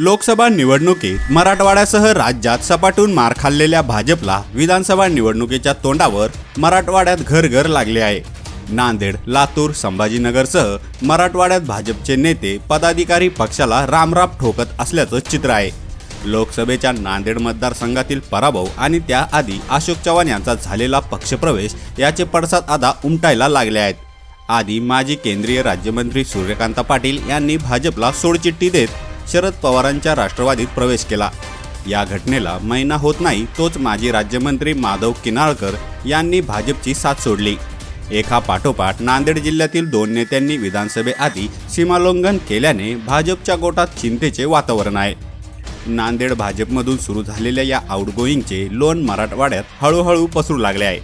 लोकसभा निवडणुकीत मराठवाड्यासह राज्यात सपाटून मार खाल्लेल्या भाजपला विधानसभा निवडणुकीच्या तोंडावर मराठवाड्यात घर घर लागले आहे. नांदेड लातूर संभाजीनगरसह मराठवाड्यात भाजपचे नेते पदाधिकारी पक्षाला रामराम ठोकत असल्याचं चित्र आहे. लोकसभेच्या नांदेड मतदारसंघातील पराभव आणि त्याआधी अशोक चव्हाण यांचा झालेला पक्षप्रवेश याचे पडसाद आता उमटायला लागले आहेत. आधी माजी केंद्रीय राज्यमंत्री सूर्यकांत पाटील यांनी भाजपला सोडचिठ्ठी देत शरद पवारांच्या राष्ट्रवादीत प्रवेश केला. या घटनेला महिना होत नाही तोच माजी राज्यमंत्री माधव किनाळकर यांनी भाजपची साथ सोडली. एका पाठोपाठ नांदेड जिल्ह्यातील दोन नेत्यांनी विधानसभेआधी सीमालोंघन केल्याने भाजपच्या गोटात चिंतेचे वातावरण आहे. नांदेड भाजपमधून सुरू झालेल्या या आउटगोईंगचे लोन मराठवाड्यात हळूहळू पसरू लागले आहे.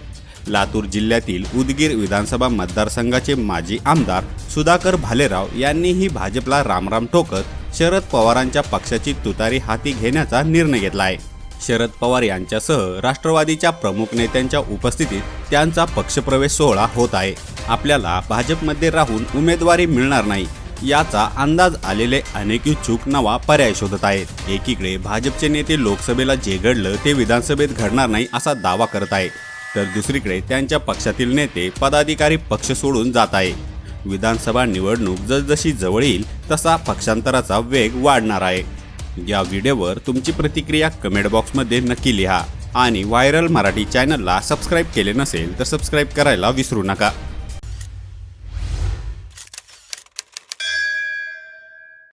लातूर जिल्ह्यातील उदगीर विधानसभा मतदारसंघाचे माजी आमदार सुधाकर भालेराव यांनीही भाजपला रामराम ठोकत शरद पवारांच्या पक्षाची तुतारी हाती घेण्याचा निर्णय घेतला आहे शरद पवार यांच्यासह राष्ट्रवादीच्या प्रमुख नेत्यांच्या उपस्थितीत त्यांचा पक्षप्रवेश सोहळा होत आहे. आपल्याला भाजपमध्ये राहून उमेदवारी मिळणार नाही याचा अंदाज आलेले अनेक इच्छुक नवा पर्याय शोधत आहेत. एकीकडे भाजपचे नेते लोकसभेला जे घडलं ते विधानसभेत घडणार नाही असा दावा करत आहे तर दुसरीकडे त्यांच्या पक्षातील नेते पदाधिकारी पक्ष सोडून जात आहे. विधानसभा निवडणूक जसजशी जवळ येईल तसा पक्षांतराचा वेग वाढणार आहे. या व्हिडिओवर तुमची प्रतिक्रिया कमेंट बॉक्समध्ये नक्की लिहा. आणि व्हायरल मराठी चॅनलला सबस्क्राईब केले नसेल तर सबस्क्राईब करायला विसरू नका.